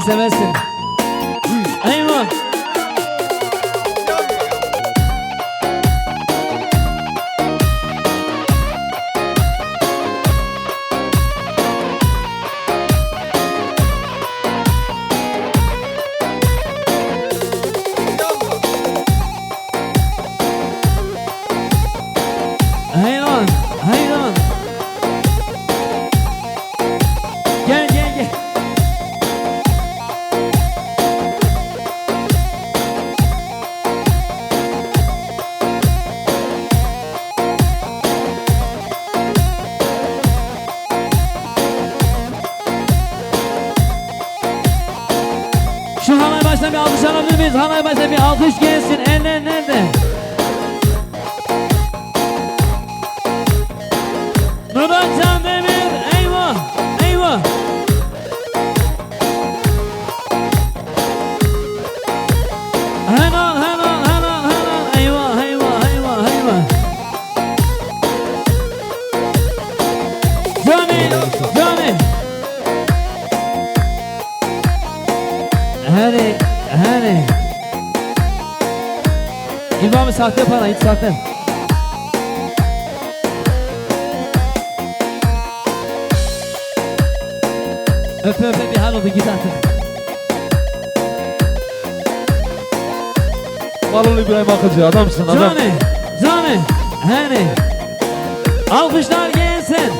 Sen seversin Eyvah Hayran, sahte para hiç sahte. Öpe öpe bir hal oldu git artık. Malul İbrahim Akıcı adamsın adam. Johnny Johnny Hani Alkışlar gelsin.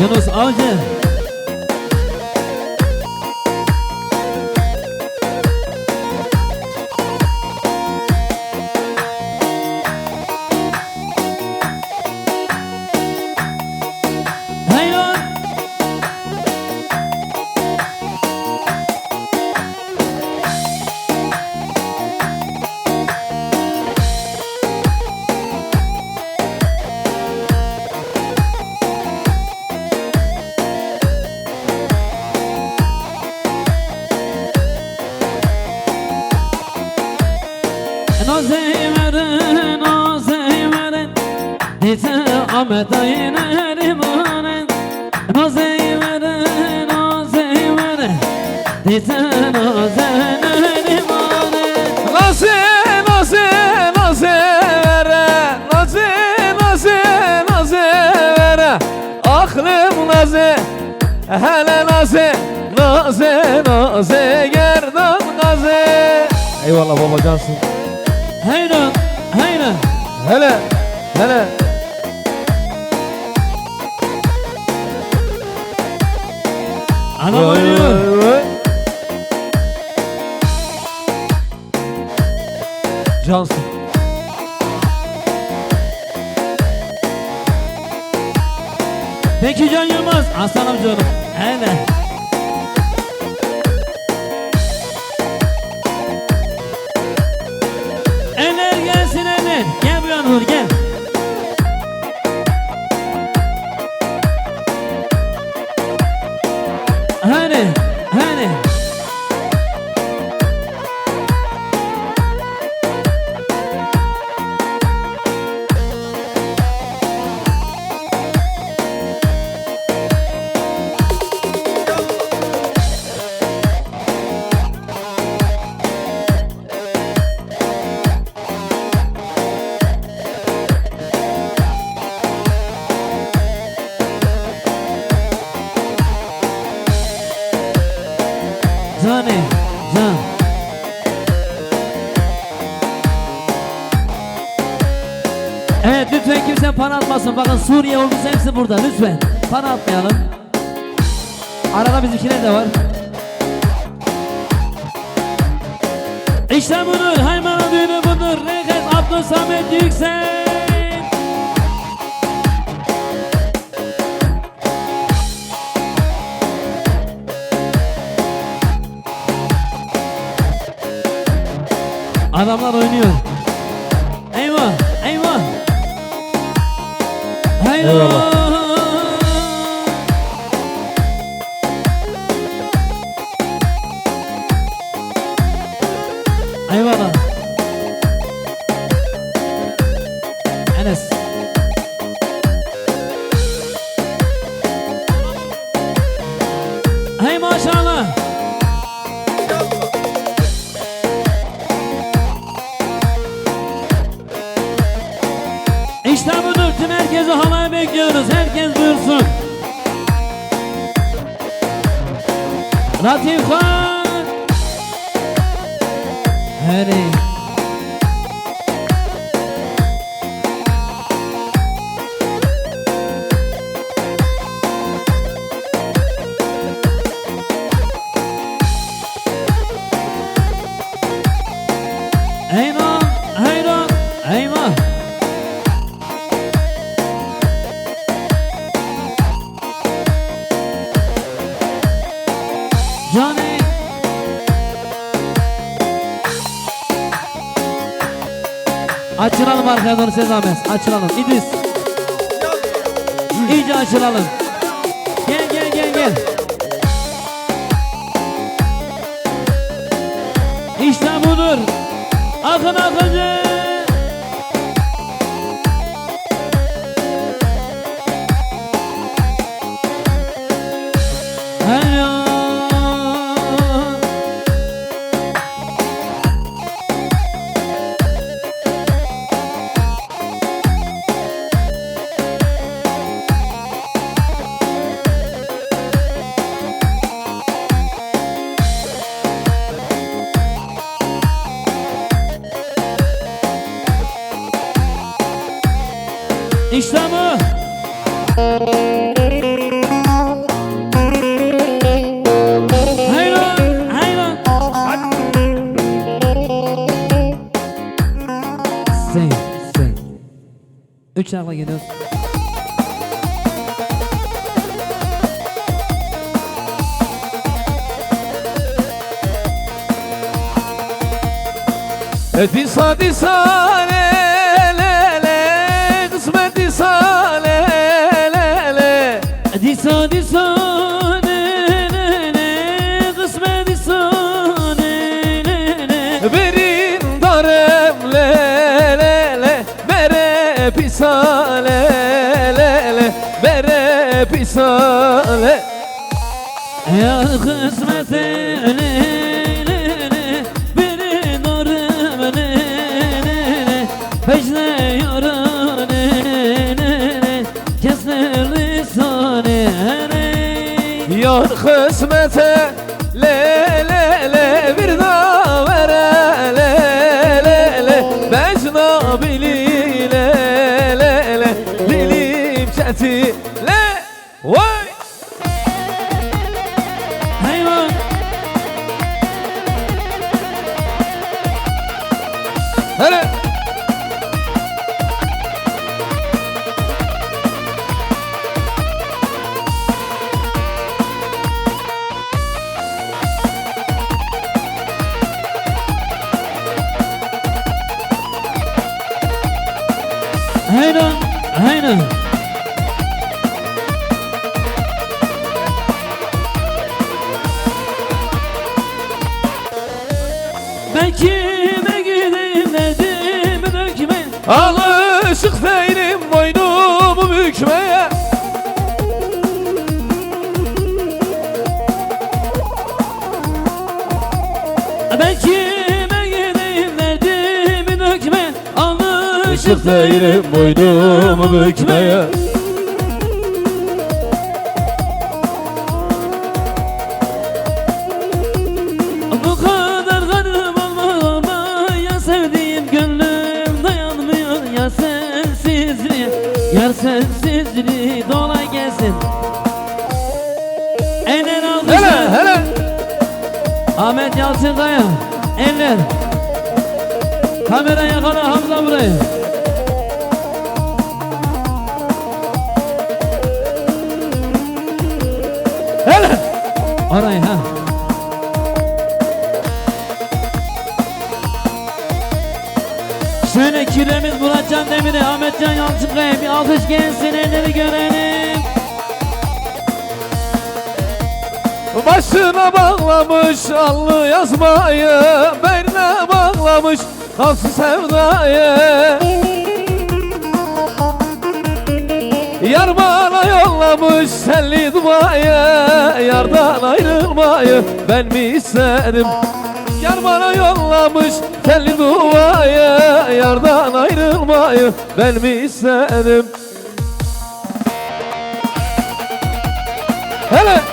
Yunus Avcı Ahmet ayına rimanen Naziveren, naziveren Dize naziveren rimanen Nazi nazi nazi vere Nazi nazi nazi vere Aklım nazi hele nazi Nazi nazi gerdan gazi Eyvallah babacansın Hayran, hayran. Hele hele Ana vay. Cansın. Peki Can Yılmaz Aslan amcanım Hele Suriye ordusu hepsi burada lütfen. Para atmayalım. Arada bizimkiler de var. İşte budur, Haymana düğünü budur. Rekat Abdül Samet Yüksel. Adamlar oynuyor. Herkes buyursun. Latif Khan. Hadi. Arkaya doğru Sezames. Açılalım. İdris. İyice açılalım. Gel gel gel gel. İşte budur. Akın akıncı. İşte bu. Hayran. Sing, sing. Üç şarkıla geliyoruz. Disa disa le le Bere pisa le Ya kısmete Alışık değilim boynumu bükmeye. Bu kadar garip olma Ya sevdiğim gönlüm dayanmıyor Ya sensizliğe Yar sensizliği dola gelsin. Eller Hele alkışlar. Hele Ahmet Yalçınkaya Eller. Kamera yakala Hamza burayı Orayı ha. Şöyle kiremiz Muratcan Demir'i, Ahmetcan Yalçınkaya bir alkış gelsin elleri görelim. Başına bağlamış allı yazmayı Beline bağlamış kalsın sevdayı. Yar bana yollamış telli duayı Yardan ayrılmayı ben mi istedim Yar bana yollamış telli duayı Yardan ayrılmayı ben mi istedim Hele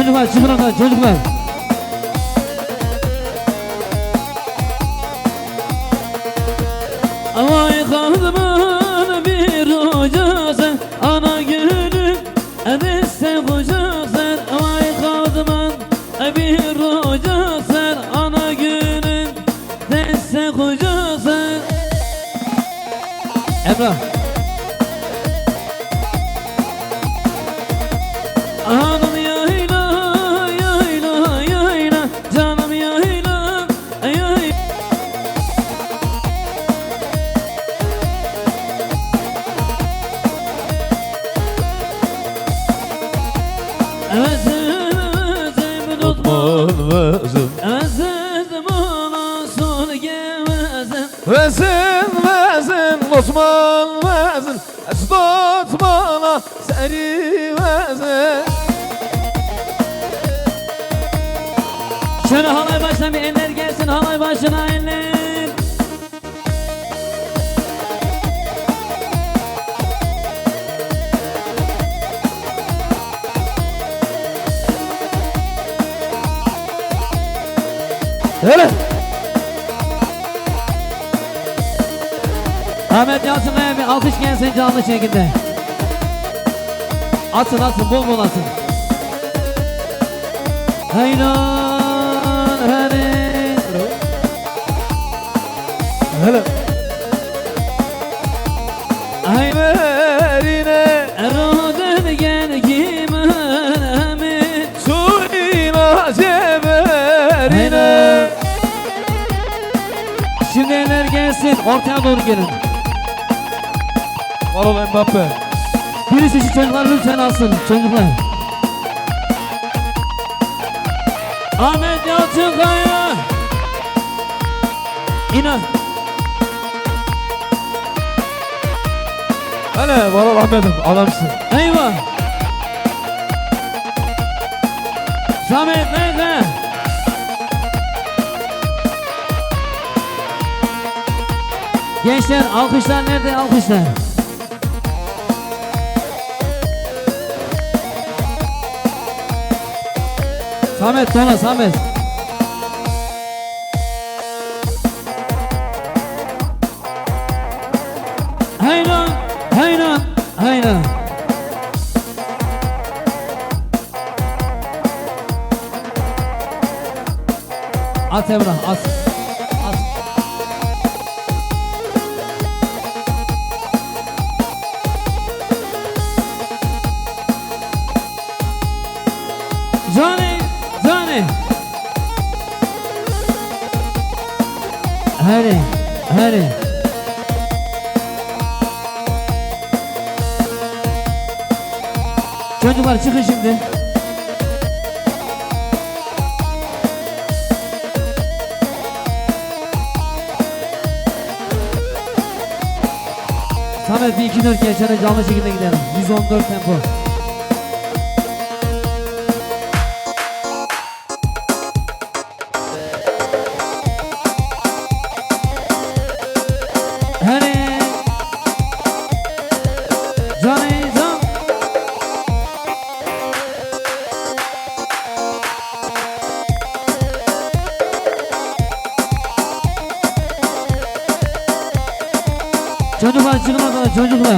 Çocuklar çıkın oradan çocuklar. Vay bir eller gelsin halay başına eller. Hele Ahmet Yalçın'a bir alkış gelsin canlı şekilde. Atın atın bol bol atın Hayran hani Hele Hayran Merine Eroden gel kimemi Suyuna ceberine Şimdi eller gelsin ortaya doğru gelin. Var ol Mbappe. Birisi şu çocuklar lütfen alsın çocuklar Ahmet Yalçınkaya İnan. Hele var ol Ahmet'im adamsın. Eyvah. Samet nerede? Gençler alkışlar nerede? Alkışlar? Samet Tona Samet Hayran At Emrah at. At. Johnny Johnny Hadi hadi Çocuklar çıkın şimdi. Samet bir iki dört geçene canlı şekilde gidelim. 114 tempo çocuklar.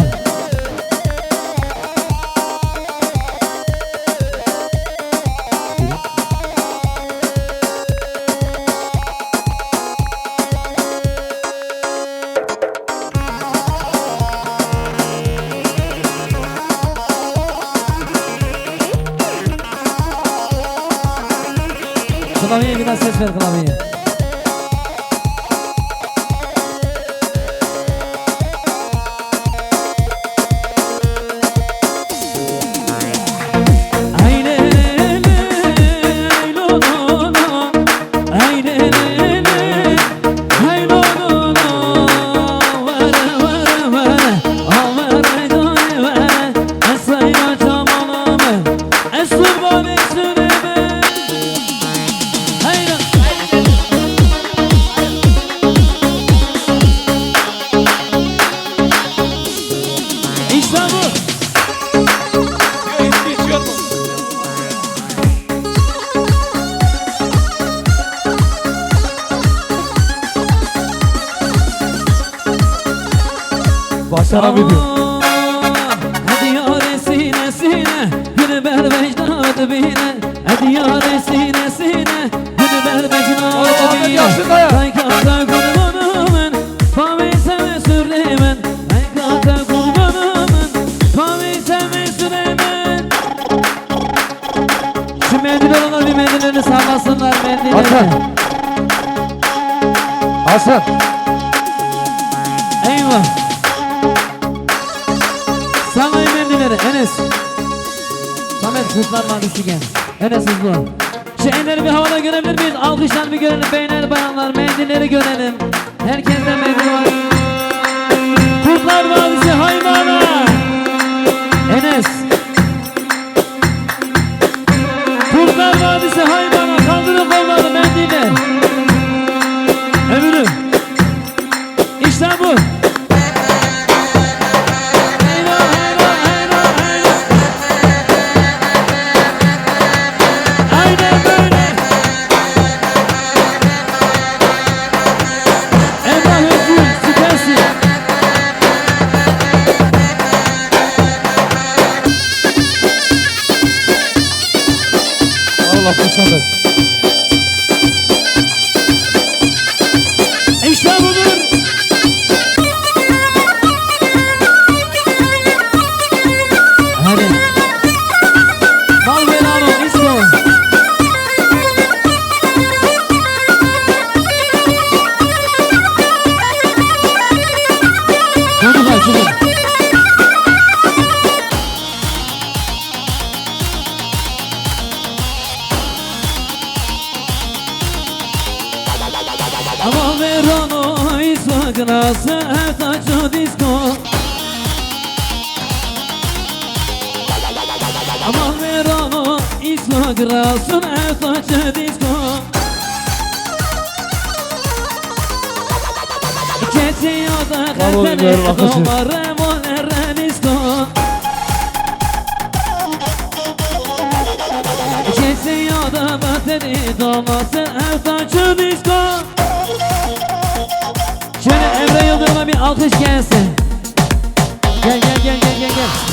Klavyeye biraz ses ver klavyeye. Başarabildim. Hadi yâre sine sine Günü ber vecdadı bine Hadi yâre sine sine Günü ber vecdadı bine Yasin dayı. Ay kata kurbanımın Favi seve sürlemen Ay kata kurbanımın Favi seve sürlemen Şu mendil olanlar bir mendillerini sallasınlar mendillerini Hasan. Hasan. Eyvah. Mendilleri Enes. Samet Kurtlar Vadisi gel. Enes hızlı. Şu elleri bir havada görebilir miyiz? Alkışlar bir görelim. Beyler bayanlar mendilleri görelim. Herkeste mendil var. Kurtlar Vadisi haymana. Enes. Ertaçı disco Şöyle Emre Yıldırım'a bir alkış gelsin. Gel gel gel gel gel gel